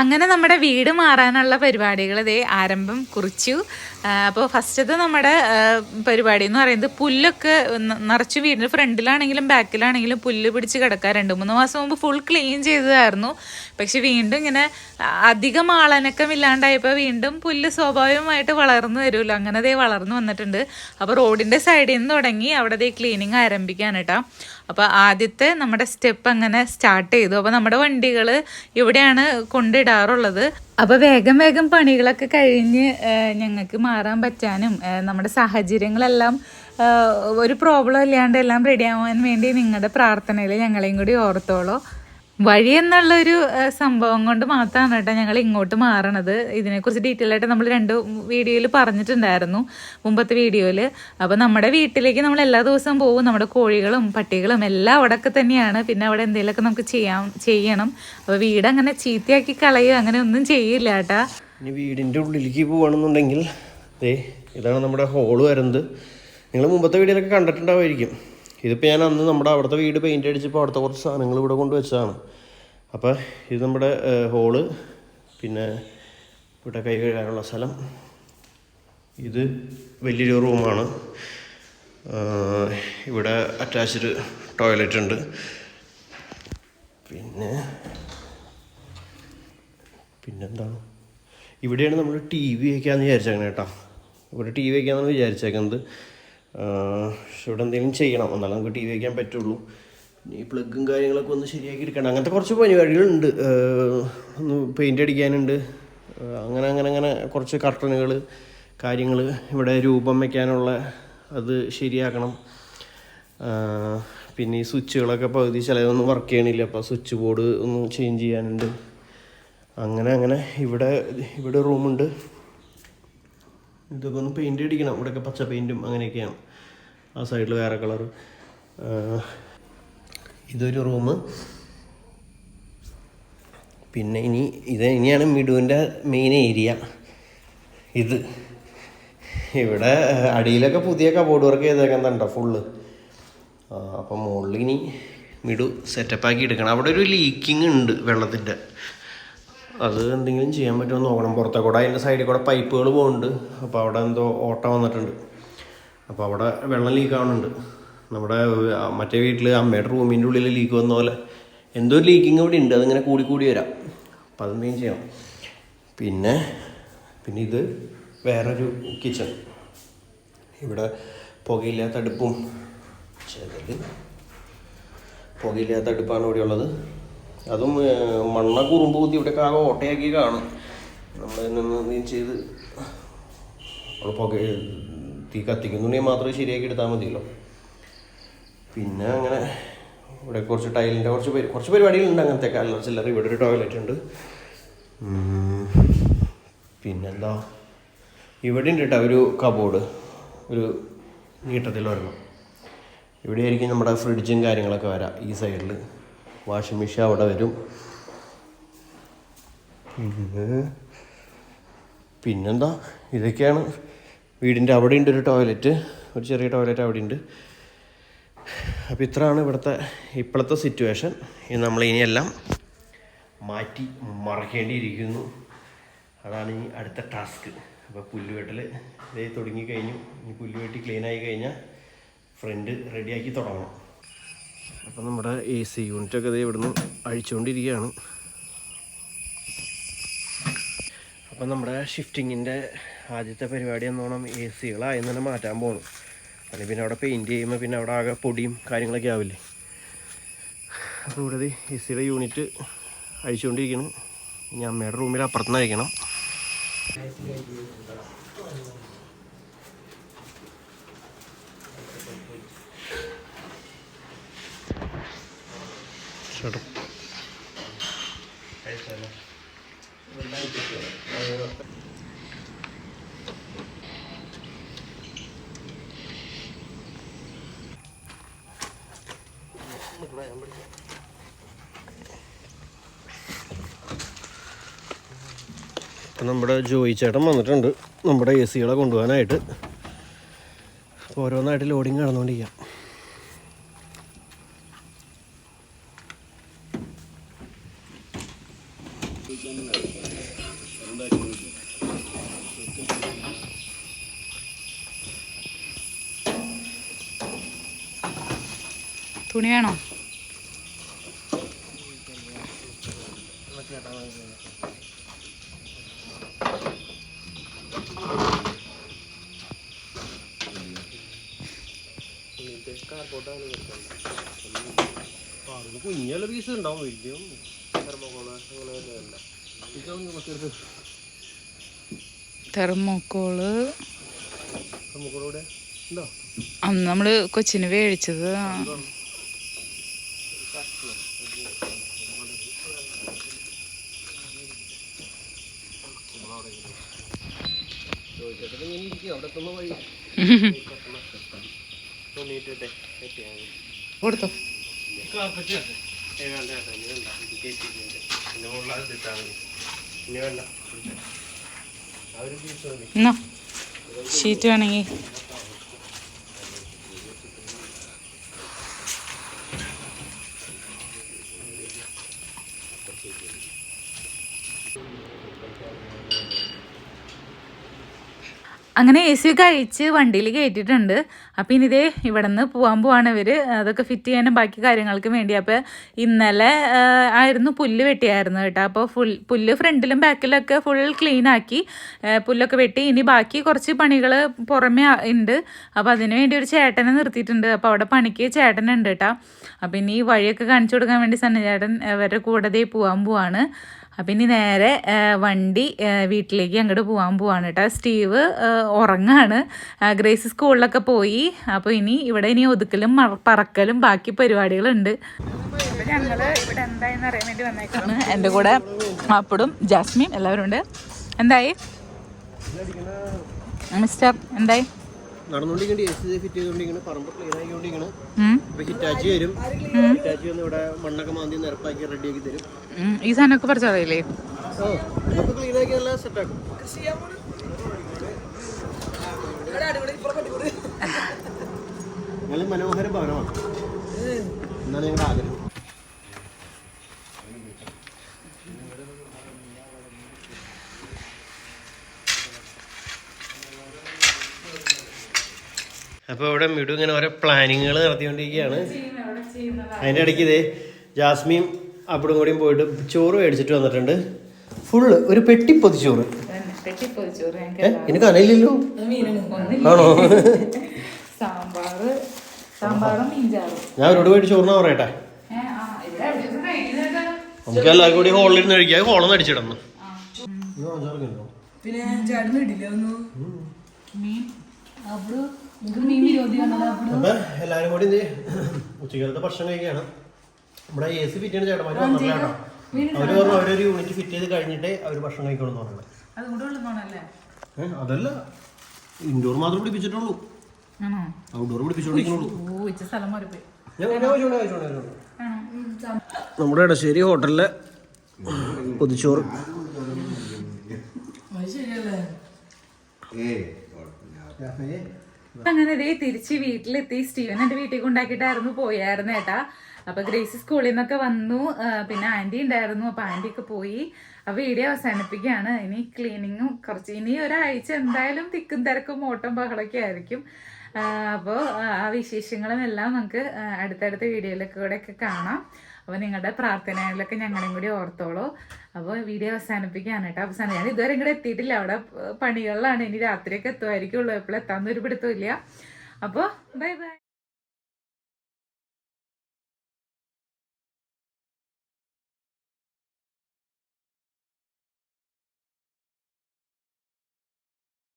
അങ്ങനെ നമ്മുടെ വീട് മാറാനുള്ള പരിപാടികൾ ഇതേ ആരംഭം കുറിച്ചു. അപ്പോൾ ഫസ്റ്റത്തെ നമ്മുടെ പരിപാടി എന്ന് പറയുന്നത് പുല്ലൊക്കെ നിറച്ച് വീടിന്റെ ഫ്രണ്ടിലാണെങ്കിലും ബാക്കിലാണെങ്കിലും പുല്ല് പിടിച്ച് കിടക്കാൻ രണ്ട് മൂന്ന് മാസം മുമ്പ് ഫുൾ ക്ലീൻ ചെയ്തതായിരുന്നു. പക്ഷെ വീണ്ടും ഇങ്ങനെ അധികം ആളനക്കം ഇല്ലാണ്ടായപ്പോൾ വീണ്ടും പുല്ല് സ്വാഭാവികമായിട്ട് വളർന്നു വരുമല്ലോ അങ്ങനെ ദേ വളർന്നു വന്നിട്ടുണ്ട്. അപ്പോൾ റോഡിന്റെ സൈഡിൽ നിന്ന് തുടങ്ങി. അവിടെ ദേ ക്ലീനിങ് ആരംഭിക്കാൻ അപ്പോൾ ആദ്യത്തെ നമ്മുടെ സ്റ്റെപ്പ് അങ്ങനെ സ്റ്റാർട്ട് ചെയ്തു. അപ്പോൾ നമ്മുടെ വണ്ടികൾ ഇവിടെയാണ് കൊണ്ടിടാറുള്ളത്. അപ്പോൾ വേഗം വേഗം പണികളൊക്കെ കഴിഞ്ഞ് ഞങ്ങൾക്ക് മാറാൻ പറ്റാനും നമ്മുടെ സാഹചര്യങ്ങളെല്ലാം ഒരു പ്രോബ്ലം ഇല്ലാണ്ട് എല്ലാം റെഡി ആവാൻ വേണ്ടി നിങ്ങളുടെ പ്രാർത്ഥനയിൽ ഞങ്ങളെയും കൂടി ഓർത്തോളൂ. വഴി എന്നുള്ളൊരു സംഭവം കൊണ്ട് മാത്രമാണ് കേട്ടോ ഞങ്ങൾ ഇങ്ങോട്ട് മാറണത്. ഇതിനെക്കുറിച്ച് ഡീറ്റെയിൽ ആയിട്ട് നമ്മൾ രണ്ട് വീഡിയോയിൽ പറഞ്ഞിട്ടുണ്ടായിരുന്നു മുമ്പത്തെ വീഡിയോയിൽ അപ്പോൾ നമ്മുടെ വീട്ടിലേക്ക് നമ്മൾ എല്ലാ ദിവസവും പോകും. നമ്മുടെ കോഴികളും പട്ടികളും എല്ലാം അവിടെയൊക്കെ തന്നെയാണ്. പിന്നെ അവിടെ എന്തെങ്കിലുമൊക്കെ നമുക്ക് ചെയ്യാം ചെയ്യണം. അപ്പോൾ വീട് അങ്ങനെ ചീത്തയാക്കി കളയുക അങ്ങനെ ഒന്നും ചെയ്യില്ല കേട്ടാ. ഇനി വീടിന്റെ ഉള്ളിലേക്ക് പോകണമെന്നുണ്ടെങ്കിൽ ദേ ഇതാണ് നമ്മുടെ ഹോൾ വരുന്നത്. നിങ്ങൾ മുമ്പത്തെ വീഡിയോയിലൊക്കെ കണ്ടിട്ടുണ്ടാവുമായിരിക്കും. ഇതിപ്പോൾ ഞാൻ അന്ന് നമ്മുടെ അവിടുത്തെ വീട് പെയിന്റ് അടിച്ചപ്പോൾ അവിടുത്തെ കുറച്ച് സാധനങ്ങൾ ഇവിടെ കൊണ്ട് വെച്ചതാണ്. അപ്പോൾ ഇത് നമ്മുടെ ഹോൾ പിന്നെ ഇവിടെ കൈ കഴുകാനുള്ള സ്ഥലം. ഇത് വലിയൊരു റൂമാണ് ഇവിടെ അറ്റാച്ച്ഡ് ടോയ്ലറ്റ് ഉണ്ട്. പിന്നെ പിന്നെന്താണ്? ഇവിടെയാണ് നമ്മൾ ടി വി വയ്ക്കാമെന്ന് വിചാരിച്ചേക്കണേ കേട്ടോ. ഇവിടെ ടി വി വയ്ക്കാമെന്നാണ് വിചാരിച്ചേക്കുന്നത് ഇവിടെ എന്തെങ്കിലും ചെയ്യണം. എന്നാലും നമുക്ക് ടി വി വയ്ക്കാൻ പറ്റുള്ളൂ. ഈ പ്ലഗും കാര്യങ്ങളൊക്കെ ഒന്ന് ശരിയാക്കി എടുക്കണം. അങ്ങനത്തെ കുറച്ച് പരിപാടികളുണ്ട്. ആഹ് ഒന്ന് പെയിന്റ് അടിക്കാനുണ്ട്. അങ്ങനെ അങ്ങനെ അങ്ങനെ കുറച്ച് കർട്ടനുകൾ കാര്യങ്ങൾ ഇവിടെ രൂപം വയ്ക്കാനുള്ള അത് ശരിയാക്കണം. പിന്നെ ഈ സ്വിച്ചുകളൊക്കെ പകുതി ചിലതൊന്നും വർക്ക് ചെയ്യണില്ല. അപ്പോൾ സ്വിച്ച് ബോർഡ് ഒന്ന് ചേഞ്ച് ചെയ്യാനുണ്ട്. അങ്ങനെ അങ്ങനെ ഇവിടെ ഇവിടെ റൂമുണ്ട് ഇതൊക്കെ ഒന്ന് പെയിന്റ് അടിക്കണം. ഇവിടെയൊക്കെ പച്ച പെയിന്റും അങ്ങനെയൊക്കെയാണ്. ആ സൈഡിൽ വേറെ കളർ ഇതൊരു റൂം പിന്നെ ഇനി ഇത് ഇനിയാണ് മിഡുവിന്റെ മെയിൻ ഏരിയ ഇത്. ഇവിടെ അടിയിലൊക്കെ പുതിയ കബോർഡ് വർക്ക് ചെയ്തേക്കുന്നുണ്ടോ ഫുള്ള് അപ്പം മുകളിൽ ഇനി മിഡു സെറ്റപ്പാക്കി എടുക്കണം. അവിടെ ഒരു ലീക്കിംഗ് ഉണ്ട് വെള്ളത്തിന്റെ. അത് എന്തെങ്കിലും ചെയ്യാൻ പറ്റുമോ നോക്കണം. പുറത്തെ കൂടെ അതിന്റെ സൈഡിൽ കൂടെ പൈപ്പുകൾ പോകുന്നുണ്ട്. അപ്പോൾ അവിടെ എന്തോ ഓട്ട വന്നിട്ടുണ്ട്. അപ്പോൾ അവിടെ വെള്ളം ലീക്ക് ആവുന്നുണ്ട്. നമ്മുടെ മറ്റേ വീട്ടിൽ അമ്മയുടെ റൂമിന്റെ ഉള്ളിൽ ലീക്ക് വന്ന പോലെ എന്തോ ലീക്കിങ് ഇവിടെ ഉണ്ട്. അതിങ്ങനെ കൂടി കൂടി വരാം. അപ്പോൾ അതെന്തെങ്കിലും ചെയ്യണം. പിന്നെ പിന്നെ ഇത് വേറൊരു കിച്ചൺ ഇവിടെ പുകയില്ലാത്ത അടുപ്പും. പുകയില്ലാത്ത അടുപ്പാണ് ഇവിടെ ഉള്ളത്. അതും മണ്ണ കുറുമ്പ് കുത്തി ഇവിടെ ആകെ ഓട്ടയാക്കി കാണും. നമ്മൾ എന്തെങ്കിലും ചെയ്ത് നമ്മൾ പുക തീ കത്തിക്കുന്നുണ്ടെങ്കിൽ മാത്രമേ ശരിയാക്കി എടുത്താൽ മതിയല്ലോ. പിന്നെ അങ്ങനെ ഇവിടെ കുറച്ച് ടൈലിന്റെ കുറച്ച് പേര് കുറച്ച് പരിപാടികളുണ്ട് അങ്ങനത്തെ അല്ല ചില്ലറ ഇവിടെ ഒരു ടോയ്ലറ്റ് ഉണ്ട്. പിന്നെന്താ? ഇവിടെ ഉണ്ട് കേട്ടോ ഒരു കബോർഡ് ഒരു നീട്ടത്തിൽ വരണം ഇവിടെ ആയിരിക്കും നമ്മുടെ ഫ്രിഡ്ജും കാര്യങ്ങളൊക്കെ വരാം ഈ സൈഡിൽ വാഷിംഗ് മെഷീൻ അവിടെ വരും. പിന്നെ പിന്നെന്താ? ഇതൊക്കെയാണ് വീടിന്റെ അവിടെ ഉണ്ട് ഒരു ടോയ്ലറ്റ് ഒരു ചെറിയ ടോയ്ലറ്റ് അവിടെ ഉണ്ട് അപ്പോൾ ഇത്രയാണ് ഇവിടുത്തെ ഇപ്പോഴത്തെ സിറ്റുവേഷൻ ഇത് നമ്മൾ ഇനിയെല്ലാം മാറ്റി മറക്കേണ്ടിയിരിക്കുന്നു. അതാണ് ഈ അടുത്ത ടാസ്ക് അപ്പോൾ പുല്ലുവെട്ടൽ ഇതേ തുടങ്ങി കഴിഞ്ഞു. ഇനി പുല്ലുവെട്ടി ക്ലീനായി കഴിഞ്ഞാൽ ഫ്രണ്ട് റെഡിയാക്കി തുടങ്ങണം. അപ്പോൾ നമ്മുടെ എ സി യൂണിറ്റൊക്കെ ഇതേ ഇവിടുന്ന് അഴിച്ചുകൊണ്ടിരിക്കുകയാണ്. അപ്പം നമ്മുടെ ഷിഫ്റ്റിങ്ങിന്റെ ആദ്യത്തെ പരിപാടി എന്നോണം എ സികളായി തന്നെ മാറ്റാൻ പോകണം അല്ലെങ്കിൽ പിന്നെ അവിടെ പെയിന്റ് ചെയ്യുമ്പോൾ പിന്നെ അവിടെ ആകെ പൊടിയും കാര്യങ്ങളൊക്കെ ആവില്ലേ? അപ്പോൾ ഇവിടെ എ സിയുടെ യൂണിറ്റ് അഴിച്ചുകൊണ്ടിരിക്കണം. ഇനി അമ്മയുടെ റൂമിൽ അപ്പുറത്തുനിന്ന് അയക്കണം ചേട്ടാ നമ്മുടെ ജോയി ചേട്ടൻ വന്നിട്ടുണ്ട്. നമ്മുടെ എ സികളെ കൊണ്ടുപോകാനായിട്ട്. ഓരോന്നായിട്ട് ലോഡിങ് നടന്നുകൊണ്ടിരിക്കാം തുണി വേണോ? കുഞ്ഞുള്ള പീസ് ഉണ്ടാവും വലിയ തെർമോക്കോൾ അങ്ങനെ വല്ലതല്ല തെർമോക്കോൾ. അന്ന് നമ്മൾ കൊച്ചിന് മേടിച്ചത് തോന്നിയിട്ടെ കൊടുത്തോ. കാർപ്പറ്റ് ഏതാണ്ട് പിന്നെ മുകളിൽ ഷീറ്റ് വേണമെങ്കിൽ. അങ്ങനെ എ സി കഴിച്ച് വണ്ടിയിൽ കയറ്റിയിട്ടുണ്ട്. അപ്പം ഇനി ഇതേ ഇവിടെ നിന്ന് പോകാൻ പോവാണ് ഇവർ അതൊക്കെ ഫിറ്റ് ചെയ്യാനും ബാക്കി കാര്യങ്ങൾക്കും വേണ്ടി. അപ്പോൾ ഇന്നലെ ആയിരുന്നു പുല്ല് വെട്ടിയായിരുന്നു കേട്ടോ. അപ്പോൾ ഫുൾ പുല്ല് ഫ്രണ്ടിലും ബാക്കിലൊക്കെ ഫുൾ ക്ലീൻ ആക്കി പുല്ലൊക്കെ വെട്ടി. ഇനി ബാക്കി കുറച്ച് പണികൾ പുറമേ ഉണ്ട് അപ്പോൾ അതിന് വേണ്ടി ഒരു ചേട്ടനെ നിർത്തിയിട്ടുണ്ട്. അപ്പോൾ അവിടെ പണിക്ക് ചേട്ടനുണ്ട് കേട്ടോ. അപ്പം ഇനി ഈ വഴിയൊക്കെ കാണിച്ചു കൊടുക്കാൻ വേണ്ടി സന്നചേട്ടൻ ചേട്ടൻ അവരുടെ കൂടെ പോകാൻ പോവാണ്. അപ്പം ഇനി നേരെ വണ്ടി വീട്ടിലേക്ക് അങ്ങോട്ട് പോകാൻ പോവാണ് കേട്ടോ. സ്റ്റീവ് ഉറങ്ങാണ്. ഗ്രേസ് സ്കൂളിലൊക്കെ പോയി. അപ്പോൾ ഇനി ഇവിടെ ഇനി ഒതുക്കലും പറക്കലും ബാക്കി പരിപാടികളുണ്ട്. ഞങ്ങൾ ഇവിടെ എന്തായെന്ന് അറിയാൻ വേണ്ടി വന്നേക്കാണ്. എന്റെ കൂടെ മാപ്പിടും ജാസ്മിൻ എല്ലാവരും ഉണ്ട് എന്തായി? മിസ്റ്റർ എന്തായി? നടന്നുകൊണ്ടിരിക്കണ എ സി ഫിറ്റ് ചെയ്തുകൊണ്ടിരിക്കണ പറമ്പ് ക്ലീൻ ആക്കിക്കൊണ്ടിരിക്കണ. ഇപ്പൊ ഹിറ്റാച്ചി വരും. ഹിറ്റാച്ചി വന്ന് ഇവിടെ മണ്ണൊക്കെ മാന്തി നിരപ്പാക്കി റെഡിയാക്കി തരും. ഈ സാധനമൊക്കെ പറിച്ചറിയില്ലേ ഓ നമുക്ക് ക്ലീൻ ആക്കി നല്ല സെറ്റാക്കും. നല്ല മനോഹര ഭവനമാണ്. എന്നാണ് ഞങ്ങളുടെ ആഗ്രഹം അപ്പോൾ ഇവിടെ മിടു ഇങ്ങനെ ഓരോ പ്ലാനിങ്ങുകൾ നടത്തിക്കൊണ്ടിരിക്കുകയാണ്. അതിന്റെ ഇടയ്ക്ക് ഇതേ ജാസ്മിയും അപ്പടും കൂടിയും പോയിട്ട് ചോറ് മേടിച്ചിട്ട് വന്നിട്ടുണ്ട്. ഫുള്ള് ഒരു പെട്ടി പൊതിച്ചോറ് എനിക്കറിയില്ലല്ലോ എനിക്ക് ആണോ? ഞാൻ അവരോട് പോയിട്ട് ചോറിനാ പറയട്ടെ നമുക്ക് എല്ലാവർക്കും കൂടി ഹോളിൽ ഇരുന്ന് കഴിക്കാം നിന്ന് അടിച്ചിടന്നു പിന്നെ ചേട്ടന് ഇടില്ല അപ്പൊ എല്ലാരും കൂടി ഉച്ചക്കാലത്തെ ഭക്ഷണം കഴിക്കുകയാണ്. നമ്മുടെ എ സി ഫിറ്റ് ചെയ്യണ ചേട്ടന്മാർ വന്നിട്ടില്ല അവർ പറഞ്ഞു അവരൊരു യൂണിറ്റ് ഫിറ്റ് ചെയ്ത് കഴിഞ്ഞിട്ട് അവർ ഭക്ഷണം കഴിക്കണം എന്ന് പറഞ്ഞത് അതല്ല. ഇൻഡോർ മാത്രം പിടിപ്പിച്ചിട്ടുള്ളൂ. ആണോ? ഔട്ട്ഡോർ പിടിപ്പിച്ചോണ്ടിരിക്കുന്നുള്ളൂ നമ്മുടെ ഇടശ്ശേരി ഹോട്ടലിലെ പൊതിച്ചോറ് ശരിയല്ലേ? അങ്ങനെ ദേ തിരിച്ച് വീട്ടിലെത്തി. സ്റ്റീവൻ എന്റെ വീട്ടിൽ കൊണ്ടാക്കിയിട്ടായിരുന്നു പോയായിരുന്നു ഏട്ടാ അപ്പൊ ഗ്രേസ് സ്കൂളിൽ നിന്നൊക്കെ വന്നു. പിന്നെ ആന്റി ഉണ്ടായിരുന്നു. അപ്പൊ ആന്റി ഒക്കെ പോയി. ആ വീഡിയോ അവസാനിപ്പിക്കുകയാണ്. ഇനി ക്ലീനിങ്ങും കുറച്ച് ഇനി ഒരാഴ്ച എന്തായാലും തിക്കും തിരക്കും ഓട്ടം ബഹളൊക്കെ ആയിരിക്കും. അപ്പോൾ ആ വിശേഷങ്ങളും എല്ലാം നമുക്ക് അടുത്തടുത്ത വീഡിയോയിലൊക്കെ കൂടെ ഒക്കെ കാണാം. അപ്പോൾ നിങ്ങളുടെ പ്രാർത്ഥനകളിലൊക്കെ ഞങ്ങളും കൂടി ഓർത്തോളൂ. അപ്പോൾ വീഡിയോ അവസാനിപ്പിക്കുകയാണ് കേട്ടോ. അവസാനം ഞാൻ ഇതുവരെ ഇങ്ങോട്ട് എത്തിയിട്ടില്ല. അവിടെ പണികളിലാണ്. ഇനി രാത്രിയൊക്കെ എത്തുമായിരിക്കുള്ളൂ. എപ്പോഴും എത്താമെന്നൊരു പിടുത്തമില്ല അപ്പോൾ ബൈ ബൈ.